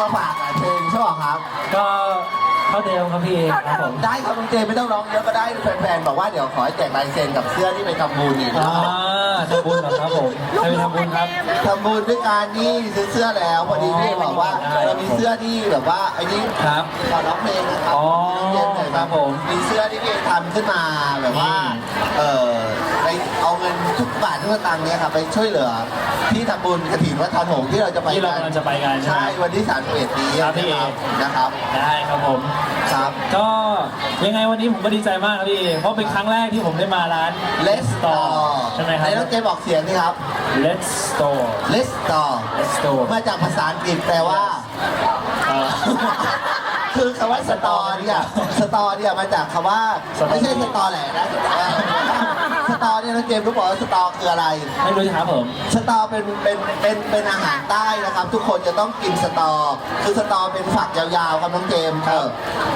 มาฝากหลายเพลงใช่ป่ะครับ ก็เท่าเดิมครับพี่ครับผมได้ครับน้องเจไม่ต้องร้องเยอะก็ได้แฟนๆบอกว่าเดี๋ยวขอให้แจกลายเซ็นกับเสื้อที่ไปทำบุญนี่อ่าทำบุญเหรอครับผมใครไปทำบุญครับ ทำบุญด้วยการนี่ซื้อเสื้อแล้วพอดีพี่บอกว่าได้ เรามีเสื้อที่แบบว่าไอ้นี่ครับ ขอร้องเพลงนะครับอ๋อเย็นๆหน่อยครับผม มีเสื้อที่พี่ทำขึ้นมาแบบว่าอืมเออไปเอาเงินทุกบาททุกสตางค์เนี่ยครับไปช่วยเหลือ ที่ทำบุญกระถิ่นวัดทานหงส์ที่เราจะไปที่เรากันกำลังจะไปกันใช่ใช่ไหมวันที่31นี้ครับพี่นะครับได้ครับผม ครับ ก็ยังไงวันนี้ผมก็ดีใจมากครับพี่ เพราะเป็นครั้งแรกที่ผมได้มาร้าน Let's Store ใช่ไหมครับ ในน้องเจบอกเสียงนี่ครับ Let's Store Let's Store Let's Store มาจากภาษาอังกฤษแปลว่า เอ่อ คือคำว่าสตอเนี่ยสตอเนี่ยมาจากคำว่า สตอไม่ใช่สตอแหละนะ สตอเนี่ยน้องเจมส์รู้บอกว่าสตอคืออะไร ไม่รู้ครับผมสตอเป็นเป็นเป็นเป็นอาหารใต้นะครับ ทุกคนจะต้องกินสตอ คือสตอเป็นฝักยาวๆครับน้องเจมส์ครับเออ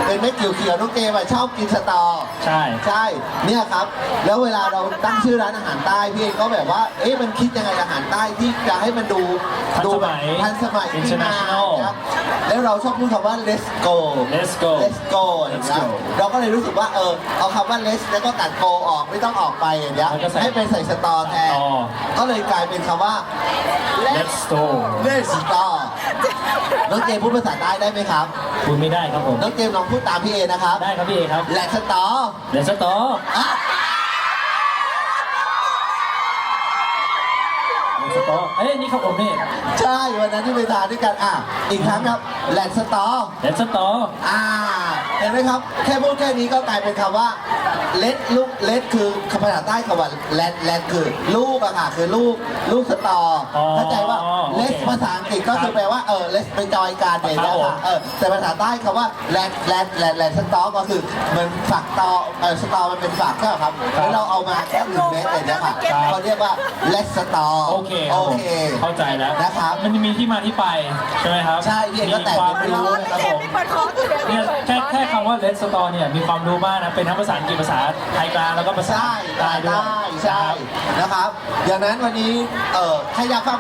เป็นเม็ดเขียวๆน้องเจมส์อะชอบกินสตอ ใช่ ใช่เนี่ยครับ แล้วเวลาเราตั้งชื่อร้านอาหารใต้พี่เองก็แบบว่า เอ๊ะมันคิดยังไงอาหารใต้ที่จะให้มันดูทันดูสแบบมัยทันสมัยขึ้นมา International นะครับแล้วเราชอบพูดคำว่า let's go Let's go let's go อย่างเงี้ย Let's go เราก็เลยรู้สึกว่าเออเอาคำว่า let's แล้วก็ตัด go ออกไม่ต้องออกไปอย่างเงี้ยแล้วก็ใส่ให้เป็นใส่สตอแทน อ๋อ ก็เลยกลายเป็นคำว่า Let's Store let's store น้องเจมส์พูดภาษาใต้ได้ไหมครับ คุณไม่ได้ครับผม น้องเจมส์ลองพูดตามพี่เอนะครับ ได้ครับพี่เอครับ let's store Let's Store อ่ะ Let's Store เอ้ยนี่ครับผมนี่ใช่วันนั้นที่ไปทานด้วยกันอะอีกครั้งครับแลนสตอ Let's Store อ่าเห็นไหมครับ แค่พูดแค่นี้ก็กลายเป็นคำว่าเล็ดลูกเล็ดคือคำภาษาใต้คำว่าแลนแลนคือลูกอะค่ะคือลูกลูกสตออ๋อเข้าใจว่าโอเคเลสภาษาอังกฤษก็คือแปลว่าเออเลสไปจอยการอย่างเงี้ยครับผมค่ะเออแต่ภาษาใต้คำว่าแลนแลนแลนแลนสตอก็คือเหมือนฝักตอเออสตอมันเป็นฝักใช่ไหมครับแล้วเราเอามาแค่หนึ่งเม็ดอย่างเงี้ยค่ะเขาเรียกว่าเลสสตอโอเคคโอรับผมเคเข้าใจแล้วนะครับมันจะมีที่มาที่ไปใช่ไหมครับใช่พี่เอกก็แตกมีความเป็นรู้ รู้นะครับเจ็ผบมที่เปิดคอร์สอยู่เดี๋ยวเนี่ยแค่แค่คำว่า Let's Store เนี่ยมีความรู้มากนะ เป็นทั้งภาษาอังกฤษภาษาไทยกลางแล้วก็ภาษาใช่ใต้ด้วยใช่ใช่นะครับ อย่างนั้นวันนี้เออใครอยากฟัง